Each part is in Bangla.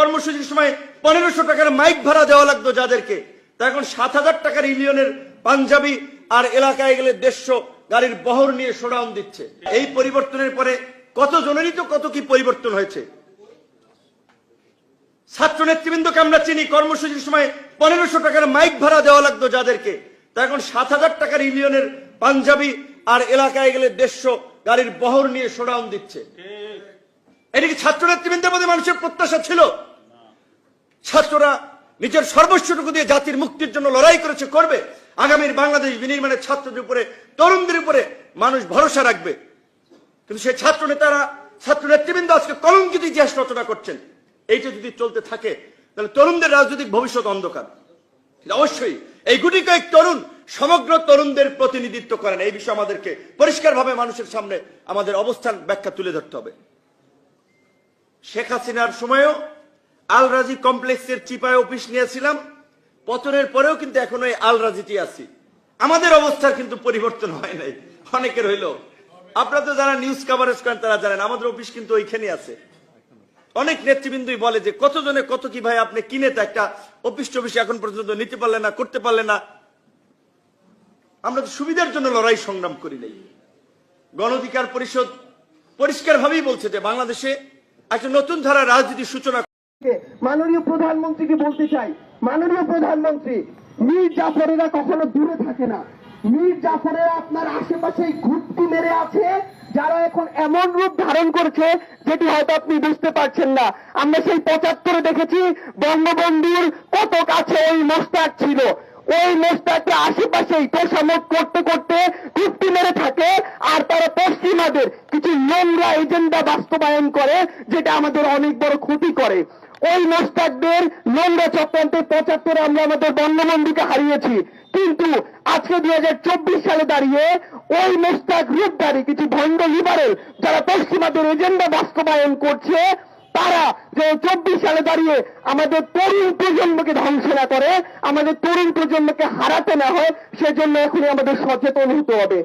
কর্মসূচির সময় পনেরোশো টাকার মাইক ভাড়া দেওয়া লাগতো যাদেরকে। তা এখন সাত হাজার টাকার ইউনিয়নের পাঞ্জাবি আর এলাকায় গেলে দেড়শো গাড়ির বহর নিয়ে শোডাউন দিচ্ছে। এই পরিবর্তনের পরে কত জনেরই তো কত কি পরিবর্তন হয়েছে? ছাত্র নেতৃবৃন্দকে আমরা চিনি কর্মসূচির সময় পনেরোশো টাকার মাইক ভাড়া দেওয়া লাগতো যাদেরকে। তা এখন সাত হাজার টাকার ইউনিয়নের পাঞ্জাবি আর এলাকায় গেলে দেড়শো গাড়ির বহর নিয়ে শোডাউন দিচ্ছে। এটা কি ছাত্র নেতৃবৃন্দের মধ্যে মানুষের প্রত্যাশা ছিল? ছাত্ররা নিজের সর্বস্বটুকু দিয়ে জাতির মুক্তির জন্য লড়াই করেছে, করবে। আগামীর বাংলাদেশ বিনির্মাণের ছাত্রদের উপরে, তরুণদের উপরে মানুষ ভরসা রাখবে। কিন্তু সেই ছাত্র নেতারা ছাত্র নেতৃবৃন্দ আজকে কলঙ্কিত ইতিহাস রচনা করছেন। এইটা যদি চলতে থাকে, তাহলে তরুণদের রাজনৈতিক ভবিষ্যৎ অন্ধকার। অবশ্যই এই গুটি কয়েক তরুণ সমগ্র তরুণদের প্রতিনিধিত্ব করেন। এই বিষয়ে আমাদেরকে পরিষ্কারভাবে মানুষের সামনে আমাদের অবস্থান ব্যাখ্যা তুলে ধরতে হবে। শেখ হাসিনার সময়ও আল রাজি কমপ্লেক্সের চিপায় অফিস নিয়েছিলাম। পতনের পরেও কিন্তু এখনও এই আল রাজিটি আছি। আমাদের অবস্থার কিন্তু পরিবর্তন হয় নাই। অনেকের হইল। আপনারা তো যারা নিউজ কাভারেজ করেন, তারা জানেন, আমাদের অফিস কিন্তু ওইখানে আছে। অনেক নেতৃবৃন্দই বলে যে, কতজনে কত কি ভাই, আপনি কিনে তো একটা অফিস টফিস এখন পর্যন্ত নিতে পারলেন না, করতে পারলেন না। আমরা তো সুবিধার জন্য লড়াই সংগ্রাম করি নাই। গণ অধিকার পরিষদ পরিষ্কারভাবেই বলছে যে, বাংলাদেশে একটা নতুন ধারা রাজনীতির সূচনা মাননীয় প্রধানমন্ত্রীকে বলতে চাই, মাননীয় প্রধানমন্ত্রী, মীর জাফরেরা কখনো দূরে থাকে না। মীর জাফরেরা আপনার আশেপাশেই ঘুরতি মেরে আছে, যারা এখন এমন রূপ ধারণ করেছে যেটি হয়তো আপনি বুঝতে পারছেন না। আমরা সেই পঁচাত্তরে দেখেছি বঙ্গবন্ধুর কত কাছে ওই মোস্তাক ছিল। ওই মোস্তাককে আশেপাশেই তোষামত করতে করতে কুপ্তি মেরে থাকে, আর তারা পশ্চিমাদের কিছু নোংরা এজেন্ডা বাস্তবায়ন করে, যেটা আমাদের অনেক বড় ক্ষতি করে। ওই মোস্তাকদের নোংরা চক্রান্তে পঁচাত্তরে আমরা আমাদের বঙ্গবন্ধুকে হারিয়েছি। কিন্তু আজকে দুই হাজার চব্বিশ সালে দাঁড়িয়ে ওই মোস্তাক রূপধারী, কিছু ভণ্ড লিবারেল যারা পশ্চিমাদের এজেন্ডা বাস্তবায়ন করছে, তারা যে চব্বিশ সালে দাঁড়িয়ে আমাদের তরুণ প্রজন্মকে ধ্বংস না করে, আমাদের তরুণ প্রজন্মকে হারাতে না হয়, সেজন্য এখনই আমাদের সচেতন হতে হবে।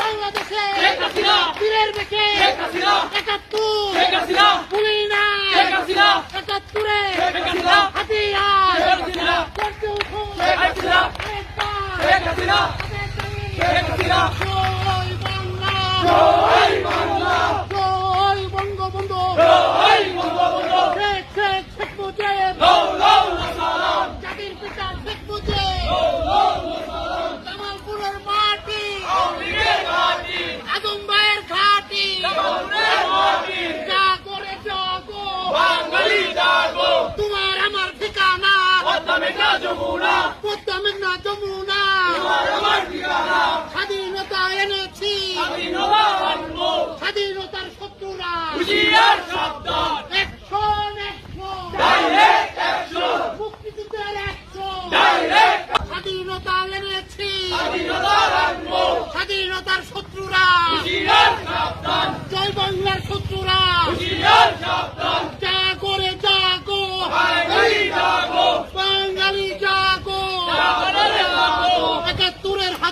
বাংলাদেশে বীরের বেঁকে একাত্তর ভুলি না একাত্তরে হাতিয়ার করতে উঠুন বাংলা মেঘনা যমুনা পদ্মা মেঘনা যমুনা আমার ঠিকানা স্বাধীনতা এনেছি স্বাধীনতা আনব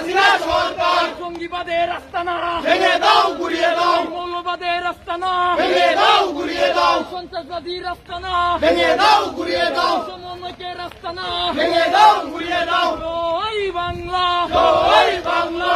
হাসিনা সরকার। জঙ্গিবাদের আস্তানা ভেঙে দাও গুড়িয়ে দাও। মৌলবাদের আস্তানা ভেঙে দাও গুড়িয়ে দাও। সন্ত্রাসবাদীর আস্তানা ভেঙে দাও গুড়িয়ে দাও। সমন্বয়কের আস্তানা ভেঙে দাও গুড়িয়ে দাও। জয় বাংলা। জয় বাংলা।